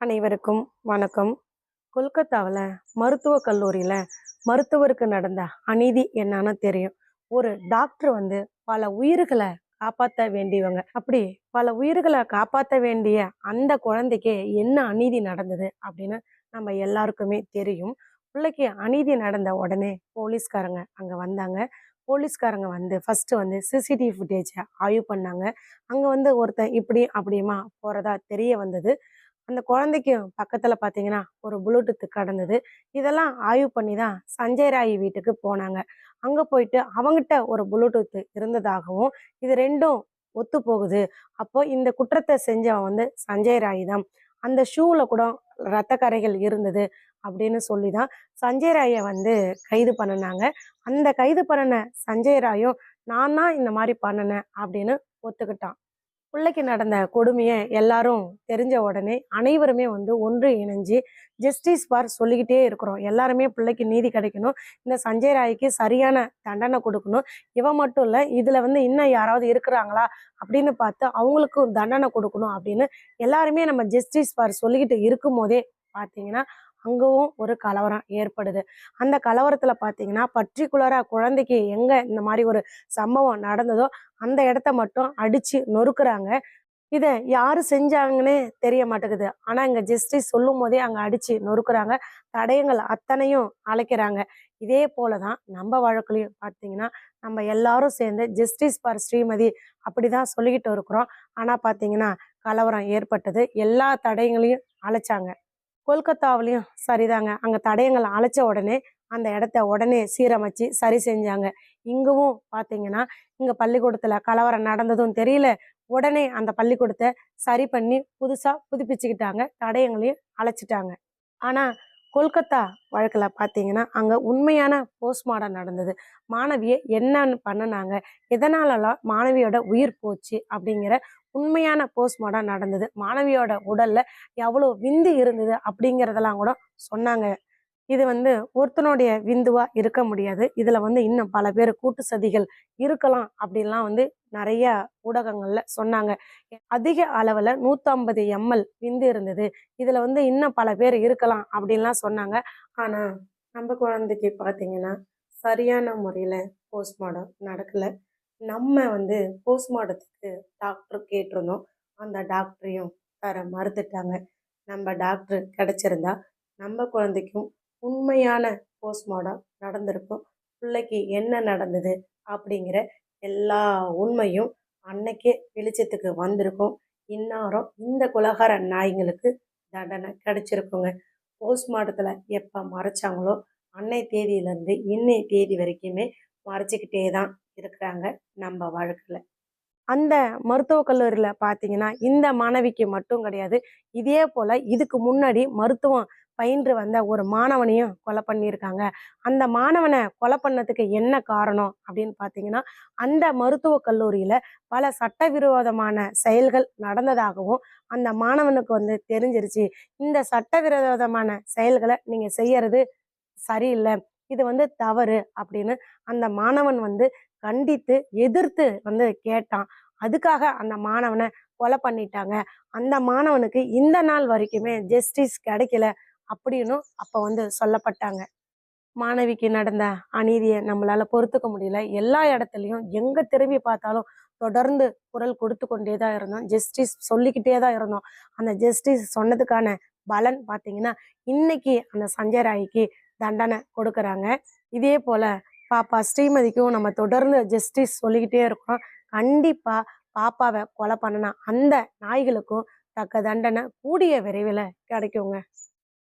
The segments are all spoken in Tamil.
அனைவருக்கும் வணக்கம். கொல்கத்தாவில் மருத்துவக் கல்லூரியில் மருத்துவருக்கு நடந்த அநீதி என்னன்னு தெரியும். ஒரு டாக்டர் வந்து பல உயிர்களை காப்பாற்ற வேண்டியவங்க. அப்படி பல உயிர்களை காப்பாற்ற வேண்டிய அந்த குழந்தைக்கு என்ன அநீதி நடந்தது அப்படின்னு நம்ம எல்லாருக்குமே தெரியும். பிள்ளைக்கு அநீதி நடந்த உடனே போலீஸ்காரங்க அங்கே வந்தாங்க. போலீஸ்காரங்க வந்து ஃபஸ்ட்டு வந்து சிசிடிவி ஃபுட்டேஜை ஆய்வு பண்ணாங்க. அங்கே வந்து ஒருத்தன் இப்படி அப்படியுமா போகிறதா தெரிய வந்தது. அந்த குழந்தைக்கும் பக்கத்தில் பார்த்தீங்கன்னா ஒரு ப்ளூடூத் கடந்தது. இதெல்லாம் ஆய்வு பண்ணி தான் சஞ்சய் ராய் வீட்டுக்கு போனாங்க. அங்கே போயிட்டு அவங்ககிட்ட ஒரு ப்ளூடூத் இருந்ததாகவும் இது ரெண்டும் ஒத்து போகுது. அப்போ இந்த குற்றத்தை செஞ்சவன் வந்து சஞ்சய் ராய் தான். அந்த ஷூவில் கூட ரத்த கரைகள் இருந்தது அப்படின்னு சொல்லி தான் சஞ்சய் ராயை வந்து கைது பண்ணினாங்க. அந்த கைது பண்ணின சஞ்சய் ராயும் நான் தான் இந்த மாதிரி பண்ணினேன் அப்படின்னு ஒத்துக்கிட்டான். பிள்ளைக்கு நடந்த கொடுமையை எல்லாரும் தெரிஞ்ச உடனே அனைவருமே வந்து ஒன்று இணைஞ்சு ஜஸ்டிஸ் பார் சொல்லிக்கிட்டே இருக்கிறோம். எல்லாருமே பிள்ளைக்கு நீதி கிடைக்கணும். இந்த சஞ்சய் ராய்க்கு சரியான தண்டனை கொடுக்கணும். இவன் மட்டும் இல்லை இதில் வந்து இன்னும் யாராவது இருக்கிறாங்களா அப்படின்னு பார்த்து அவங்களுக்கும் தண்டனை கொடுக்கணும் அப்படின்னு எல்லாருமே நம்ம ஜஸ்டிஸ் பார் சொல்லிக்கிட்டு இருக்கும் போதே பார்த்தீங்கன்னா அங்கவும் ஒரு கலவரம் ஏற்படுது. அந்த கலவரத்துல பாத்தீங்கன்னா பர்டிகுலரா குழந்தைக்கு எங்க இந்த மாதிரி ஒரு சம்பவம் நடந்ததோ அந்த இடத்த மட்டும் அடிச்சு நொறுக்குறாங்க. இதை யாரு செஞ்சாங்கன்னே தெரிய மாட்டேங்குது. ஆனா இங்க ஜஸ்டிஸ் சொல்லும் போதே அங்க அடிச்சு நொறுக்குறாங்க. தடயங்கள் அத்தனையும் அழைக்கிறாங்க. இதே போலதான் நம்ம வழக்குலையும் பார்த்தீங்கன்னா நம்ம எல்லாரும் சேர்ந்து ஜஸ்டிஸ் ஃபார் ஸ்ரீமதி அப்படிதான் சொல்லிக்கிட்டு இருக்கிறோம். ஆனா பாத்தீங்கன்னா கலவரம் ஏற்பட்டது. எல்லா தடயங்களையும் அழைச்சாங்க. கொல்கத்தாவிலையும் சரிதாங்க. அங்கே தடயங்கள் அழைச்ச உடனே அந்த இடத்த உடனே சீரமைச்சு சரி செஞ்சாங்க. இங்கவும் பார்த்தீங்கன்னா இங்கே பள்ளிக்கூடத்தில் கலவரம் நடந்ததும் தெரியல. உடனே அந்த பள்ளிக்கூடத்தை சரி பண்ணி புதுசாக புதுப்பிச்சுக்கிட்டாங்க. தடயங்களையும் அழைச்சிட்டாங்க. ஆனால் கொல்கத்தா வழக்கில் பார்த்தீங்கன்னா அங்கே உண்மையான போஸ்ட்மார்டம் நடந்தது. மாணவியை என்னன்னு பண்ணுனாங்க. எதனாலலாம் மாணவியோட உயிர் போச்சு அப்படிங்கிற உண்மையான போஸ்ட்மார்டம் நடந்தது. மாணவியோட உடல்ல எவ்வளோ விந்து இருந்தது அப்படிங்கிறதெல்லாம் கூட சொன்னாங்க. இது வந்து ஒருத்தனுடைய விந்துவா இருக்க முடியாது. இதுல வந்து இன்னும் பல பேர் கூட்டு சதிகள் இருக்கலாம் அப்படின்லாம் வந்து நிறைய ஊடகங்கள்ல சொன்னாங்க. அதிக அளவுல 150 எம்எல் விந்து இருந்தது. இதுல வந்து இன்னும் பல பேர் இருக்கலாம் அப்படின்லாம் சொன்னாங்க. ஆனா நம்ம குழந்தைக்கு பாத்தீங்கன்னா சரியான முறையில போஸ்ட்மார்டம் நடக்கலை. நம்ம வந்து போஸ்ட்மார்ட்டத்துக்கு டாக்டர் கேட்டிருந்தோம். அந்த டாக்டரையும் தர மறுத்துட்டாங்க. நம்ம டாக்டர் கிடச்சிருந்தா நம்ம குழந்தைக்கும் உண்மையான போஸ்ட்மார்டம் நடந்திருக்கும். பிள்ளைக்கு என்ன நடந்தது அப்படிங்கிற எல்லா உண்மையும் அன்னைக்கே வெளிச்சத்துக்கு வந்திருக்கும். இன்னாரும் இந்த குலகார நாய்ங்களுக்கு தண்டனை கிடச்சிருக்குங்க. போஸ்ட்மார்ட்டத்தில் எப்போ மறைச்சாங்களோ அன்னை தேதியிலேருந்து இன்னை தேதி வரைக்குமே மறைச்சிக்கிட்டே தான் இருக்கிறாங்க நம்ம வாழ்க்கையில். அந்த மருத்துவக் கல்லூரியில் பார்த்தீங்கன்னா இந்த மாணவிக்கு மட்டும் கிடையாது. இதே போல் இதுக்கு முன்னாடி மருத்துவம் பயின்று வந்த ஒரு மாணவனையும் கொலை பண்ணியிருக்காங்க. அந்த மாணவனை கொலை பண்ணதுக்கு என்ன காரணம் அப்படின்னு பார்த்தீங்கன்னா அந்த மருத்துவக் கல்லூரியில் பல சட்டவிரோதமான செயல்கள் நடந்ததாகவும் அந்த மாணவனுக்கு வந்து தெரிஞ்சிருச்சு. இந்த சட்டவிரோதமான செயல்களை நீங்கள் செய்யறது சரியில்லை. இது வந்து தவறு அப்படின்னு அந்த மாணவன் வந்து கண்டித்து எதிர்த்து வந்து கேட்டான். அதுக்காக அந்த மாணவனை கொலை பண்ணிட்டாங்க. அந்த மாணவனுக்கு இந்த நாள் வரைக்குமே ஜஸ்டிஸ் கிடைக்கல அப்படின்னு அப்போ வந்து சொல்லப்பட்டாங்க. மாணவிக்கு நடந்த அநீதியை நம்மளால பொறுத்துக்க முடியல. எல்லா இடத்துலையும் எங்க திரும்பி பார்த்தாலும் தொடர்ந்து குரல் கொடுத்து கொண்டே தான் இருந்தோம். ஜஸ்டிஸ் சொல்லிக்கிட்டே தான் இருந்தோம். அந்த ஜஸ்டிஸ் சொன்னதுக்கான பலன் பார்த்தீங்கன்னா இன்னைக்கு அந்த சஞ்சய் ராய்க்கு தண்டனை கொடுக்குறாங்க. இதே போல பாப்பா ஸ்ரீமதிக்கும் நம்ம தொடர்ந்து ஜஸ்டிஸ் சொல்லிக்கிட்டே இருக்கோம். கண்டிப்பா பாப்பாவை கொலை பண்ணின அந்த நாய்களுக்கும் தக்க தண்டனை கூடிய விரைவில் கிடைக்குங்க.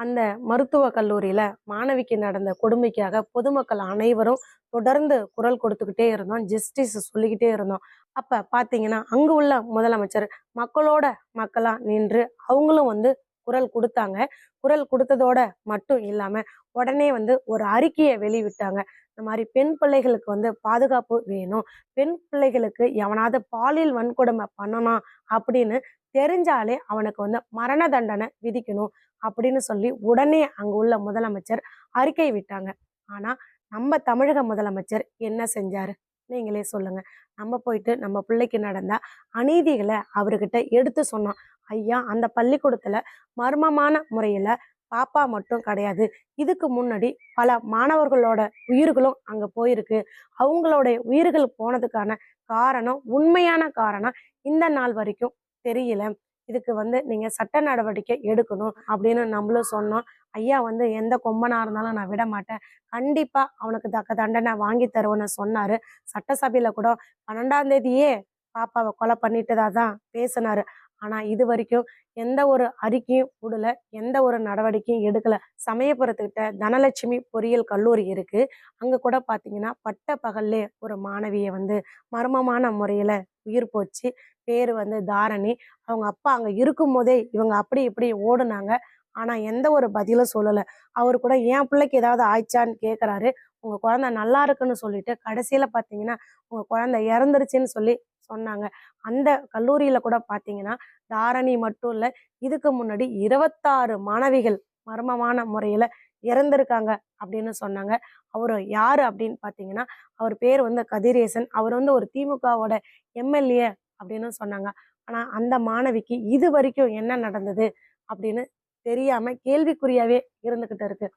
அந்த மருத்துவ கல்லூரியில மாணவிக்கு நடந்த கொடுமைக்காக பொதுமக்கள் அனைவரும் தொடர்ந்து குரல் கொடுத்துக்கிட்டே இருந்தோம். ஜஸ்டிஸ் சொல்லிக்கிட்டே இருந்தோம். அப்ப பாத்தீங்கன்னா அங்கு உள்ள முதலமைச்சர் மக்களோட மக்களா நின்று அவங்களும் வந்து குரல் கொடுத்தாங்க. குரல் கொடுத்ததோட மட்டும் இல்லாம உடனே வந்து ஒரு அறிக்கையை வெளிவிட்டாங்க இந்த மாதிரி பெண் பிள்ளைகளுக்கு வந்து பாதுகாப்பு வேணும். பெண் பிள்ளைகளுக்கு எவனாவது பாலியல் வன்கொடுமை பண்ணணும் அப்படின்னு தெரிஞ்சாலே அவனுக்கு வந்து மரண தண்டனை விதிக்கணும் அப்படின்னு சொல்லி உடனே அங்க உள்ள முதலமைச்சர் அறிக்கை விட்டாங்க. ஆனா நம்ம தமிழக முதலமைச்சர் என்ன செஞ்சாரு? நீங்களே சொல்லுங்க. நம்ம போயிட்டு நம்ம பிள்ளைக்கு நடந்த அநீதிகளை அவர்கிட்ட எடுத்து சொன்னோம் ஐயா அந்த பள்ளிக்கூடத்துல மர்மமான முறையில பாப்பா மட்டும் கிடையாது. இதுக்கு முன்னாடி பல மாணவர்களோட உயிர்களும் அங்க போயிருக்கு. அவங்களுடைய உயிர்கள் போனதுக்கான காரணம் உண்மையான காரணம் இந்த நாள் வரைக்கும் தெரியல. இதுக்கு வந்து நீங்க சட்ட நடவடிக்கை எடுக்கணும் அப்படின்னு நம்மளும் சொன்னோம். ஐயா வந்து எந்த கொம்பனா இருந்தாலும் நான் விட மாட்டேன். கண்டிப்பா அவனுக்கு தக்க தண்டனை வாங்கி தருவேன்னு சொன்னாரு. சட்டசபையில கூட பன்னெண்டாம் தேதியே பாப்பாவை கொலை பண்ணிட்டதா தான் பேசினாரு. ஆனா இது வரைக்கும் எந்த ஒரு அறிக்கையும் விடல எந்த ஒரு நடவடிக்கையும் எடுக்கல. சமயபுரத்துக்கிட்ட தனலட்சுமி பொறியியல் கல்லூரி இருக்கு. அங்க கூட பாத்தீங்கன்னா பட்ட பகல்லே ஒரு மாணவியை வந்து மர்மமான முறையில உயிர் போச்சு. பேரு வந்து தாரணி. அவங்க அப்பா அங்க இருக்கும் போதே இவங்க அப்படி இப்படி ஓடுனாங்க. ஆனா எந்த ஒரு பதிலும் சொல்லல. அவர் கூட என் பிள்ளைக்கு ஏதாவது ஆயிடுச்சான்னு கேக்குறாரு. உங்க குழந்தை நல்லா இருக்குன்னு சொல்லிட்டு கடைசியில பாத்தீங்கன்னா உங்க குழந்தை இறந்துருச்சுன்னு சொல்லி சொன்னாங்க. அந்த கல்லூரியில கூட பாத்தீங்கன்னா தாரணி மட்டும் இல்ல இதுக்கு முன்னாடி இருபத்தாறு மாணவிகள் மர்மமான முறையில இறந்திருக்காங்க அப்படின்னு சொன்னாங்க. அவர் யாரு அப்படின்னு பாத்தீங்கன்னா அவர் பேர் வந்து கதிரேசன். அவர் வந்து ஒரு திமுகவோட எம்எல்ஏ அப்படின்னு சொன்னாங்க. ஆனா அந்த மாணவிக்கு இது வரைக்கும் என்ன நடந்தது அப்படின்னு தெரியாம கேள்விக்குறியாவே இருந்துகிட்டு இருக்கு.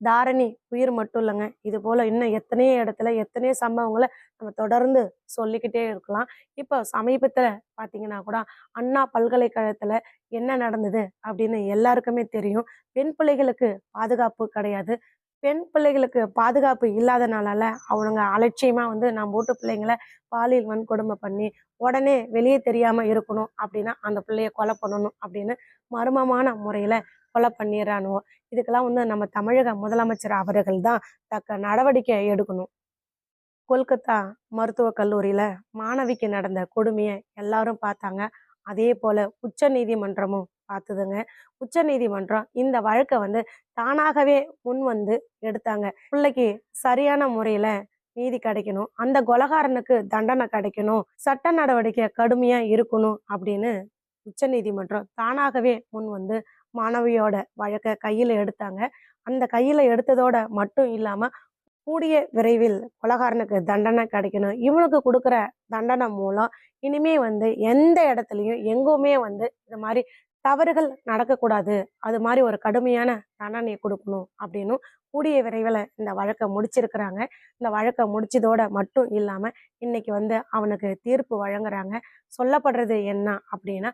தாரணி உயிர் மட்டும் இல்லைங்க. இது போல இன்னும் எத்தனையோ இடத்துல எத்தனையோ சம்பவங்களை நம்ம தொடர்ந்து சொல்லிக்கிட்டே இருக்கலாம். இப்போ சமீபத்தில் பார்த்தீங்கன்னா கூட அண்ணா பல்கலைக்கழகத்தில் என்ன நடந்தது அப்படின்னு எல்லாருக்குமே தெரியும். பெண் பிள்ளைகளுக்கு பாதுகாப்பு கிடையாது. பெண் பிள்ளைகளுக்கு பாதுகாப்பு இல்லாதனால அவனுங்க அலட்சியமாக வந்து நம்ம வீட்டு பிள்ளைங்களை பாலியல் வன்கொடுமை பண்ணி உடனே வெளியே தெரியாமல் இருக்கணும் அப்படின்னா அந்த பிள்ளைய கொலை பண்ணணும் அப்படின்னு மர்மமான முறையில் கொலை பண்ணிடுறானுவோ? இதுக்கெல்லாம் வந்து நம்ம தமிழக முதலமைச்சர் அவர்கள் தான் தக்க நடவடிக்கை எடுக்கணும். கொல்கத்தா மருத்துவக் கல்லூரியில மாணவிக்கு நடந்த கொடுமையை எல்லாரும் பார்த்தாங்க. அதே போல உச்ச நீதிமன்றமும் பார்த்துதுங்க. உச்ச நீதிமன்றம் இந்த வழக்கை வந்து தானாகவே முன் வந்து எடுத்தாங்க. பிள்ளைக்கு சரியான முறையில நீதி கிடைக்கணும். அந்த கொலகாரனுக்கு தண்டனை கிடைக்கணும். சட்ட நடவடிக்கை கடுமையா இருக்கணும் அப்படின்னு உச்ச நீதிமன்றம் தானாகவே முன் வந்து மாணவியோட வழக்கை கையில எடுத்தாங்க. அந்த கையில எடுத்ததோட மட்டும் இல்லாம கூடிய விரைவில் கொலகாரனுக்கு தண்டனை கிடைக்கணும். இவனுக்கு கொடுக்குற தண்டனை மூலம் இனிமே வந்து எந்த இடத்துலையும் எங்குமே வந்து இந்த மாதிரி தவறுகள் நடக்கக்கூடாது. அது மாதிரி ஒரு கடுமையான தண்டனையை கொடுக்கணும் அப்படின்னும் கூடிய விரைவில் இந்த வழக்கை முடிச்சிருக்கிறாங்க. இந்த வழக்கை முடிச்சதோட மட்டும் இல்லாமல் இன்னைக்கு வந்து அவனுக்கு தீர்ப்பு வழங்குறாங்க. சொல்லப்படுறது என்ன அப்படின்னா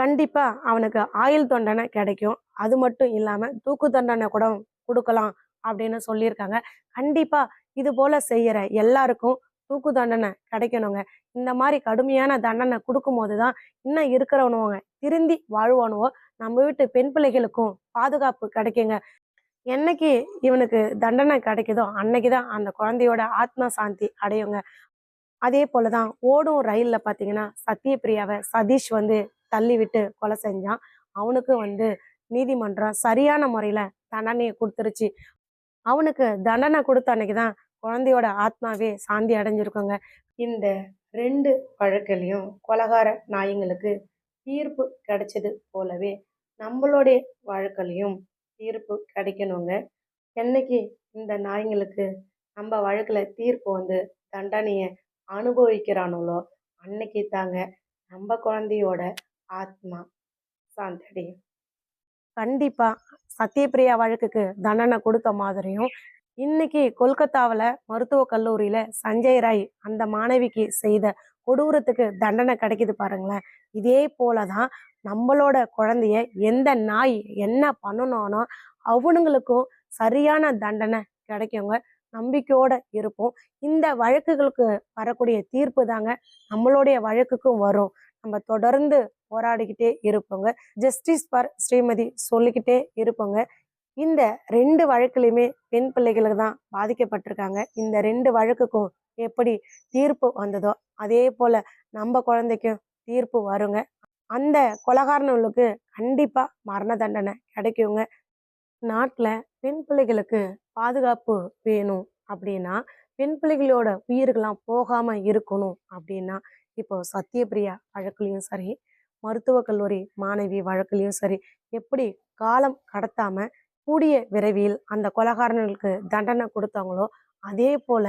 கண்டிப்பா அவனுக்கு ஆயுள் தண்டனை கிடைக்கும். அது மட்டும் இல்லாம தூக்கு தண்டனை கூட கொடுக்கலாம் அப்படின்னு சொல்லியிருக்காங்க. கண்டிப்பா இது போல செய்யற எல்லாருக்கும் தூக்கு தண்டனை கிடைக்கணுங்க. இந்த மாதிரி கடுமையான தண்டனை கொடுக்கும் போதுதான் இன்னும் இருக்கிறவனுவங்க திருந்தி வாழ்வானுவோ. நம்ம வீட்டு பெண் பிள்ளைகளுக்கும் பாதுகாப்பு கிடைக்குங்க. என்னைக்கு இவனுக்கு தண்டனை கிடைக்குதோ அன்னைக்குதான் அந்த குழந்தையோட ஆத்ம சாந்தி அடையுங்க. அதே போலதான் ஓடும் ரயில்ல பாத்தீங்கன்னா சத்யபிரியாவை சதீஷ் வந்து தள்ளி விட்டு கொலை செஞ்சான். அவனுக்கு வந்து நீதிமன்றம் சரியான முறையில தண்டனையை கொடுத்துருச்சு. அவனுக்கு தண்டனை கொடுத்த அன்னைக்குதான் குழந்தையோட ஆத்மாவே சாந்தி அடைஞ்சிருக்குங்க. இந்த ரெண்டு வழக்கிலையும் கொலகார நாயங்களுக்கு தீர்ப்பு கிடைச்சது போலவே நம்மளுடைய வழக்கிலையும் தீர்ப்பு கிடைக்கணுங்க. என்னைக்கு இந்த நாய்ங்களுக்கு நம்ம வழக்கில் தீர்ப்பு வந்து தண்டனையை அனுபவிக்கிறானுங்களோ அன்னைக்கு தாங்க நம்ம குழந்தையோட ஆத்மா சாந்தடி. கண்டிப்பா. சத்யபிரியா வழக்குக்கு தண்டனை கொடுத்த மாதிரியும் இன்னைக்கு கொல்கத்தாவில் மருத்துவக் கல்லூரியில சஞ்சய் ராய் அந்த மாணவிக்கு செய்த கொடூரத்துக்கு தண்டனை கிடைக்குது பாருங்களேன். இதே போலதான் நம்மளோட குழந்தைய எந்த நாய் என்ன பண்ணணும்னோ அவனுங்களுக்கும் சரியான தண்டனை கிடைக்குங்க. நம்பிக்கையோட இருப்போம். இந்த வழக்குகளுக்கு வரக்கூடிய தீர்ப்பு தாங்க நம்மளுடைய வழக்குக்கும் வரும். நம்ம தொடர்ந்து போராடிக்கிட்டே இருப்போங்க. ஜஸ்டிஸ் ஃபார் ஸ்ரீமதி சொல்லிக்கிட்டே இருப்போங்க. இந்த ரெண்டு வழக்குலையுமே பெண் பிள்ளைகளுக்கு தான் பாதிக்கப்பட்டிருக்காங்க. இந்த ரெண்டு வழக்குக்கும் எப்படி தீர்ப்பு வந்ததோ அதே போல நம்ம குழந்தைக்கும் தீர்ப்பு வருங்க. அந்த கொலகாரனுக்கு கண்டிப்பா மரண தண்டனை கிடைக்குங்க. நாட்டில் பெண் பிள்ளைகளுக்கு பாதுகாப்பு வேணும் அப்படின்னா பெண் பிள்ளைகளோட உயிர்கள்லாம் போகாம இருக்கணும் அப்படின்னா இப்போ சத்யபிரியா வழக்குலையும் சரி மருத்துவக் கல்லூரி மாணவி வழக்குலையும் சரி எப்படி காலம் கடத்தாம கூடிய விரைவில் அந்த கொலகாரர்களுக்கு தண்டனை கொடுத்தாங்களோ அதே போல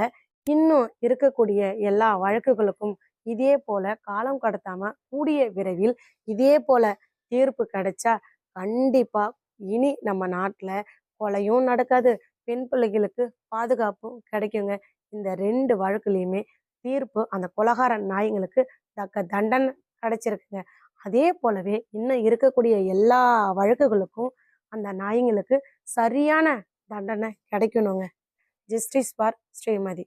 இன்னும் இருக்கக்கூடிய எல்லா வழக்குகளுக்கும் இதே போல காலம் கடத்தாம கூடிய விரைவில் இதே போல தீர்ப்பு கிடைச்சா கண்டிப்பா இனி நம்ம நாட்டுல கொலையும் நடக்காது பெண் பிள்ளைகளுக்கு பாதுகாப்பும் கிடைக்குங்க. இந்த ரெண்டு வழக்குலையுமே தீர்ப்பு அந்த கொலகார நாயங்களுக்கு தக்க தண்டனை கிடைச்சிருக்குங்க. அதே போலவே இன்னும் இருக்கக்கூடிய எல்லா வழக்குகளுக்கும் அந்த நாயங்களுக்கு சரியான தண்டனை கிடைக்கணுங்க. Justice for Srimathi.